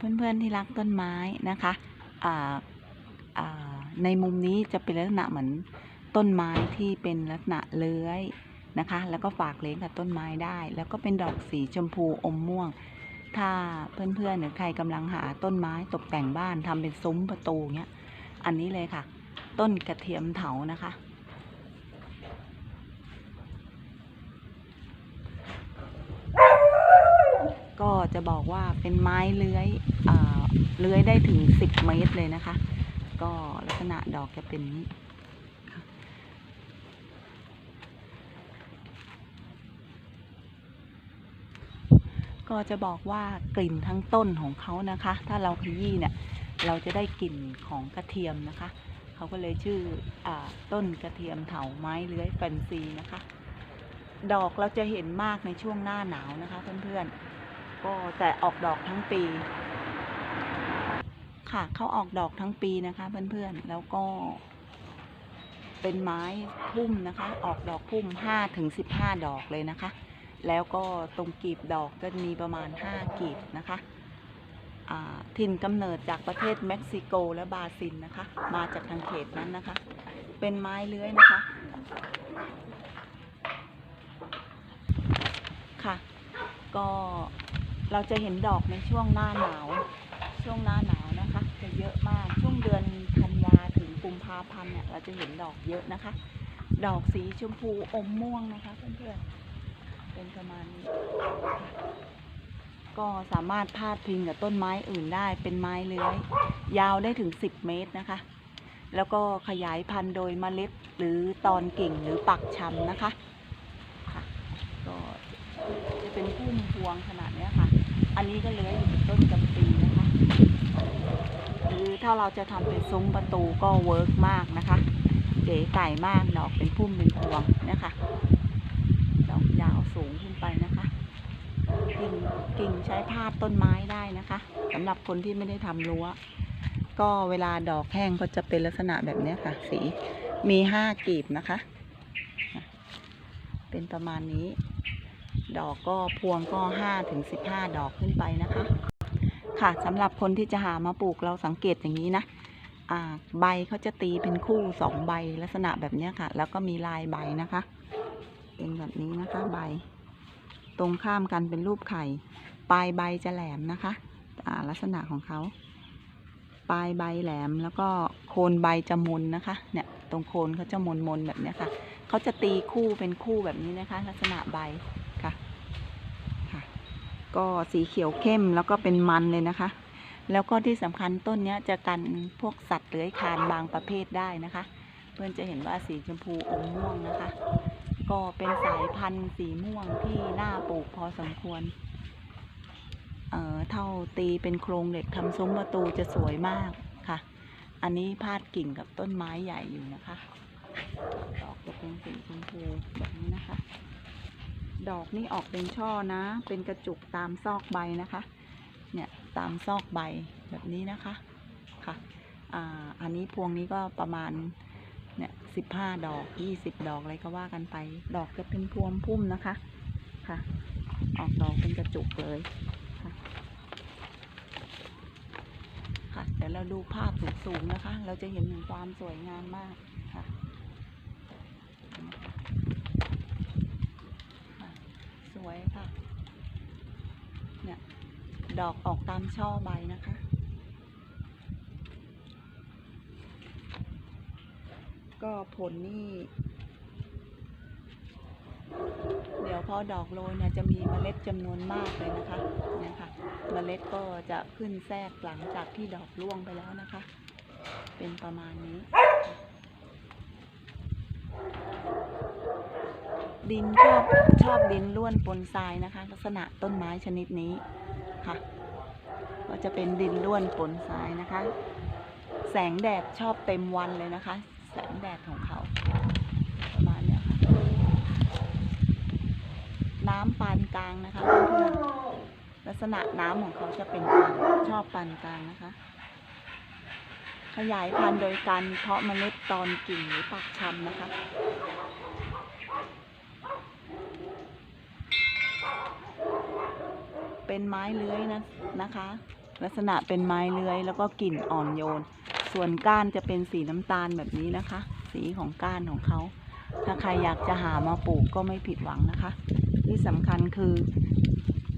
เพื่อนๆที่รักต้นไม้นะคะในมุมนี้จะเป็นลักษณะเหมือนต้นไม้ที่เป็นลักษณะเลื้อยนะคะ แล้วก็ฝากเลี้ยงกับต้นไม้ได้ แล้วก็เป็นดอกสีชมพูอมม่วง ถ้าเพื่อนๆหรือใครกำลังหาต้นไม้ตกแต่งบ้านทำเป็นซุ้มประตูเนี้ย อันนี้เลยค่ะ ต้นกระเทียมเถานะคะ ก็จะบอกว่าเป็นไม้เลื้อยอ่าเลื้อยได้ถึง 10 เมตรเลยนะคะ ก็ลักษณะดอกจะเป็นนี้ก็จะบอกว่ากลิ่นทั้งต้นของเขานะคะ ถ้าเราขยี้เนี่ย เราจะได้กลิ่นของกระเทียมนะคะ เขาก็เลยชื่ออต้นกระเทียมเถาไม้เลื้อยแฟนซีนะคะ ดอกเราจะเห็นมากในช่วงหน้าหนาวนะคะเพื่อนๆ ก็แต่ออกดอกทั้งปี ค่ะเขาออกดอกทั้งปีนะคะ เพื่อนๆ แล้วก็ เป็นไม้พุ่มนะคะ ออกดอกพุ่ม5ถึง15ดอกเลยนะคะ แล้วก็ตรงกีบดอกก็มีประมาณ5กีบนะคะถิ่นกำเนิดจากประเทศเม็กซิโกและบราซิลนะคะ มาจากทางเขตนั้นนะคะ เป็นไม้เลื้อยนะคะ ค่ะ ก็ เราจะเห็นดอกในช่วงหน้าหนาว ช่วงหน้าหนาวนะคะ จะเยอะมากช่วงเดือนธันวาถึงกุมภาพันธ์เนี่ยเราจะเห็นดอกเยอะนะคะ ดอกสีชมพูอมม่วงนะคะเพื่อนๆเป็นประมาณนี้ก็สามารถพาดพิงกับต้นไม้อื่นได้เป็นไม้เลื้อยยาวได้ถึง 10 เมตรนะคะ แล้วก็ขยายพันธุ์โดยเมล็ดหรือตอนกิ่งหรือปักชำนะคะค่ะก็จะเป็นพุ่มพวงขนาดนี้ค่ะ อันนี้ก็เลื้อยอยู่ต้นจำปีนะคะหรือถ้าเราจะทำเป็นซุ้มประตูก็เวิร์กมากนะคะ เก๋ไก่มากดอกเป็นพุ่มเป็นพวงนี่ยค่ะดอกยาวสูงขึ้นไปนะคะกิ่งกิ่งใช้พาดต้นไม้ได้นะคะสำหรับคนที่ไม่ได้ทำรั้ว ก็เวลาดอกแห้งก็จะเป็นลักษณะแบบนี้ค่ะ สีมีห้ากีบนะคะ เป็นประมาณนี้ ดอกก็พวงก็ห้าถึงสิบห้าดอกขึ้นไปนะคะ ค่ะสำหรับคนที่จะหามาปลูกเราสังเกตอย่างนี้นะใบเขาจะตีเป็นคู่สองใบลักษณะแบบนี้ค่ะ แล้วก็มีลายใบนะคะ เป็นแบบนี้นะคะใบ ตรงข้ามกันเป็นรูปไข่ ปลายใบจะแหลมนะคะลักษณะของเขา ปลายใบแหลมแล้วก็โคนใบจะมนนะคะ เนี่ยตรงโคนเขาจะมนมนแบบนี้ค่ะเขาจะตีคู่เป็นคู่แบบนี้นะคะ ลักษณะใบ ก็สีเขียวเข้มแล้วก็เป็นมันเลยนะคะ แล้วก็ที่สำคัญต้นเนี้ยจะกันพวกสัตว์เลื้อยคลานบางประเภทได้นะคะ เพื่อนจะเห็นว่าสีชมพูอมม่วงนะคะ ก็เป็นสายพันธุ์สีม่วงที่น่าปลูกพอสมควร เอ่อเท่าตีเป็นโครงเหล็กทำซุ้มประตูจะสวยมากค่ะ อันนี้พาดกิ่งกับต้นไม้ใหญ่อยู่นะคะดอกจะเป็นสีชมพูแบบนี้นะคะ ดอกนี่ออกเป็นช่อนะ เป็นกระจุกตามซอกใบนะคะ เนี่ยตามซอกใบแบบนี้นะคะค่ะอ่าอันนี้พวงนี้ก็ประมาณเนี่ยสิบห้าดอกยี่สิบดอกอะไรก็ว่ากันไป ดอกจะเป็นพวงพุ่มนะคะค่ะ ออกดอกเป็นกระจุกเลยค่ะค่ะเดี๋ยวเราดูภาพสูงๆนะคะ เราจะเห็นถึงความสวยงามมากค่ะค่ะ ส วยค่ะ เนี่ย ดอกออกตามช่อใบนะคะ ก็ผลนี่ เดี๋ยวพอดอกโรยเนี่ยจะมีเมล็ดจำนวนมากเลยนะคะ เนี่ยค่ะ เมล็ดก็จะขึ้นแทรกหลังจากที่ดอกร่วงไปแล้วนะคะ เป็นประมาณนี้ ดินชอบชอบดินล้วนปนทรายนะคะ ลักษณะต้นไม้ชนิดนี้ค่ะ ก็จะเป็นดินล้วนปนทรายนะคะ แสงแดดชอบเต็มวันเลยนะคะ แสงแดดของเขาประมาณนี้ค่ะน้ำปานกลางนะคะลักษณะน้ำของเขาจะเป็นปานชอบปานกลางนะคะ ขยายพันธุ์โดยการเพาะเมล็ดตอนกิ่งหรือปักชำนะคะ เป็นไม้เลื้อยนะนะคะ ลักษณะเป็นไม้เลื้อยแล้วก็กลิ่นอ่อนโยน ส่วนก้านจะเป็นสีน้ำตาลแบบนี้นะคะ สีของก้านของเขาถ้าใครอยากจะหามาปลูกก็ไม่ผิดหวังนะคะ ที่สำคัญคือ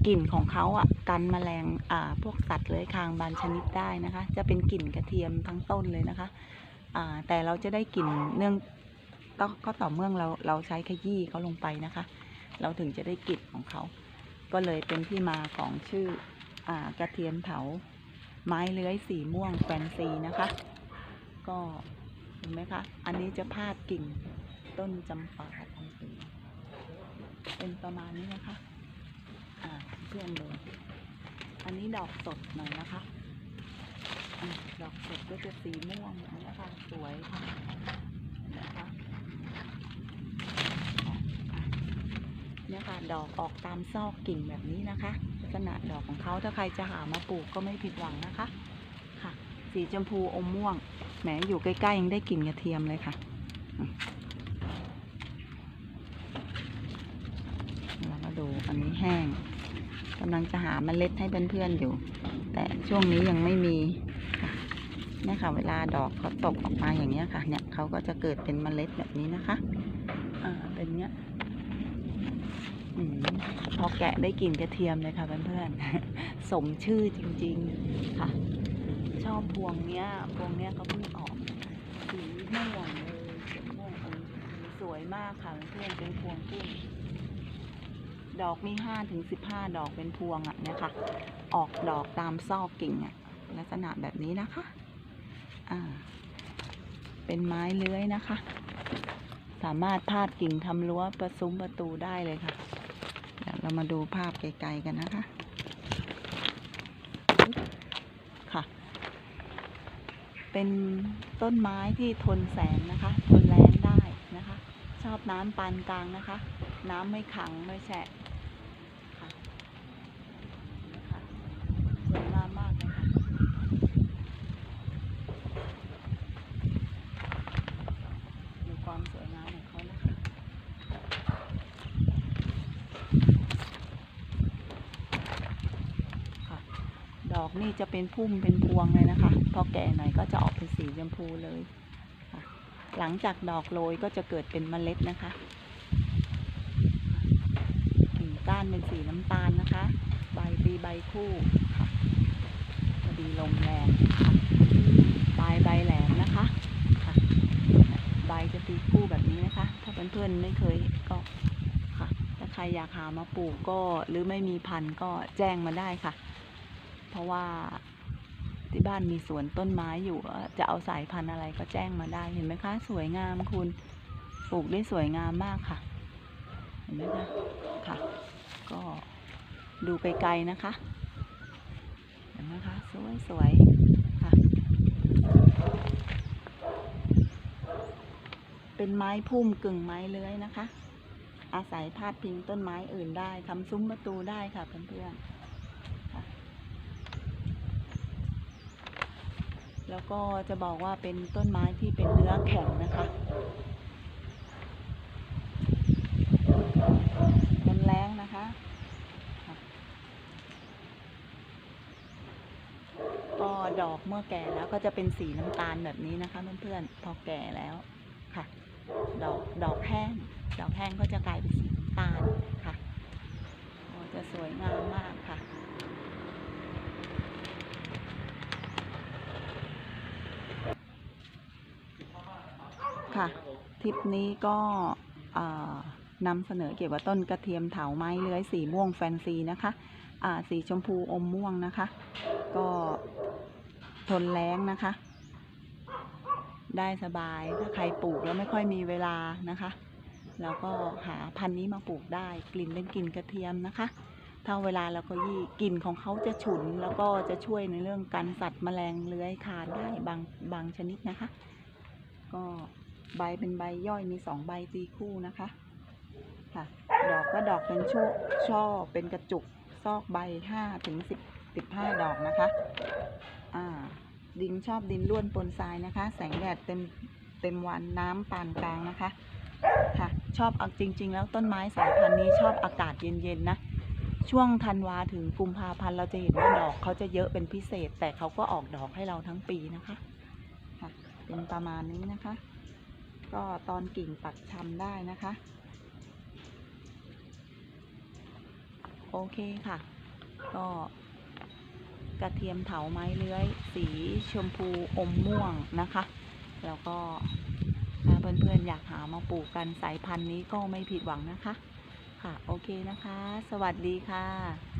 กลิ่นของเขาอะกันแมลงอ่าพวกสัตว์เลื้อยคลางบางชนิดได้นะคะ จะเป็นกลิ่นกระเทียมทั้งต้นเลยนะคะอ่าแต่เราจะได้กลิ่นเนื่องก็ต่อเมื่อเราเราใช้ขยี้เขาลงไปนะคะ เราถึงจะได้กลิ่นของเขา ก็เลยเป็นที่มาของชื่ออกระเทียมเผาไม้เลื้อยสีม่วงแฟนซีนะคะ ก็เห็นไหมคะ อันนี้จะพาดกิ่งต้นจำปาทองสีเป็นประมาณนี้นะคะอ่าเพื่อนเลยอันนี้ดอกสดหน่อยนะคะดอกสดก็จะสีม่วงอย่างนี้ค่ะสวยค่ะนะคะอะ เนี่ยค่ะดอกออกตามซอกกิ่งแบบนี้นะคะ ลักษณะดอกของเขาถ้าใครจะหามาปลูกก็ไม่ผิดหวังนะคะค่ะ สีชมพูอมม่วงแหมอยู่ใกล้ๆยังได้กลิ่นกระเทียมเลยค่ะอืมเรามาดูอันนี้แห้งกำลังจะหาเมล็ดให้เพื่อนๆอยู่ แต่ช่วงนี้ยังไม่มีเนี่ยค่ะเวลาดอกเขาตกออกมาอย่างเงี้ยค่ะ เนี่ยเขาก็จะเกิดเป็นเมล็ดแบบนี้นะคะ อ่าเป็นเนี้ย พอแกะได้กลิ่นกระเทียมเลยค่ะเพื่อนๆ สมชื่อจริงๆค่ะ ชอบพวงเนี้ย พวงเนี้ยเขาเพิ่งออกสีม่วงเลยสีม่วงสวยมากค่ะเพื่อนๆเป็นพวงกุ้งดอกมีห้าถึงสิบห้าดอกเป็นพวงอะนี่ยค่ะออกดอกตามซอกกิ่งอะ ลักษณะแบบนี้นะคะ อ่า เป็นไม้เลื้อยนะคะ สามารถพาดกิ่งทำรั้วประซุ้มประตูได้เลยค่ะ เรามาดูภาพไกลๆกันนะคะ ค่ะ เป็นต้นไม้ที่ทนแสงนะคะ ทนแรงได้นะคะ ชอบน้ำปานกลางนะคะ น้ำไม่ขังไม่แฉะนะคะสวยงามมากเลยค่ะดูความสวยงามของเขานะคะ ค่ะ ดอก นี่จะเป็นพุ่มเป็นพวงเลยนะคะ พอแก่หน่อยก็จะออกเป็นสีชมพูเลย หลังจากดอกโรยก็จะเกิดเป็นเมล็ดนะคะ กิ่งก้านเป็นสีน้ำตาลนะคะ ใบตีใบคู่ค่ะพอดีลมแรงค่ะปลายใบแหลมนะคะค่ะใบจะตีคู่แบบนี้นะคะ ถ้าเพื่อนๆไม่เคยก็ค่ะ ถ้าใครอยากหามาปลูกก็หรือไม่มีพันธุ์ก็แจ้งมาได้ค่ะ เพราะว่าที่บ้านมีสวนต้นไม้อยู่ จะเอาสายพันธุ์อะไรก็แจ้งมาได้เห็นไหมคะ สวยงามคุณปลูกได้สวยงามมากค่ะ เห็นไหมคะค่ะ ก็ดูไกลๆนะคะ เห็นไหมคะ สวยสวยๆค่ะ เป็นไม้พุ่มกึ่งไม้เลื้อยนะคะ อาศัยพาดพิงต้นไม้อื่นได้ทำซุ้มประตูได้ค่ะเพื่อนๆค่ะ แล้วก็จะบอกว่าเป็นต้นไม้ที่เป็นเนื้อแข็งนะคะมันแรงนะคะ ก็ดอกเมื่อแก่แล้วก็จะเป็นสีน้ำตาลแบบนี้นะคะเพื่อนๆ พอแก่แล้วค่ะ ดอกดอกแห้ง ดอกแห้งก็จะกลายเป็นสีน้ำตาลค่ะจะสวยงามมากค่ะ ค่ะ ทริปนี้ก็นำเสนอเกี่ยวกับต้นกระเทียมเถาไม้เลื้อยสีม่วงแฟนซีนะคะสีชมพูอมม่วงนะคะ ก็ทนแรงนะคะ ได้สบายถ้าใครปลูกแล้วไม่ค่อยมีเวลานะคะ แล้วก็หาพันธุ์นี้มาปลูกได้กลิ่นเป็นกลิ่นกระเทียมนะคะถ้าเวลาเราก็ยี่กลิ่นของเขาจะฉุนแล้วก็จะช่วยในเรื่องการสัตว์แมลงเลื้อยคานได้บางบางชนิดนะคะ ก็ ใบเป็นใบย่อยมีสองใบตีคู่นะคะค่ะดอกก็ดอกเป็นช่อช่อเป็นกระจุกซอกใบห้าถึงสิบสิบห้าดอกนะคะอ่าดินชอบดินล้วนปนทรายนะคะ แสงแดดเต็มเต็มวันน้ำปานกลางนะคะค่ะชอบเอาจริง ๆ แล้วต้นไม้สายพันธุ์นี้ชอบอากาศเย็นๆนะช่วงธันวาถึงกุมภาพันธ์เราจะเห็นว่าดอกเขาจะเยอะเป็นพิเศษ แต่เขาก็ออกดอกให้เราทั้งปีนะคะค่ะเป็นประมาณนี้นะคะ ก็ตอนกิ่งปักชำได้นะคะ โอเคค่ะ ก็กระเทียมเถาไม้เลื้อย สีชมพูอมม่วงนะคะ แล้วก็ถ้าเพื่อนๆอยากหามาปลูกกันสายพันธุ์นี้ก็ไม่ผิดหวังนะคะ ค่ะ โอเคนะคะ สวัสดีค่ะ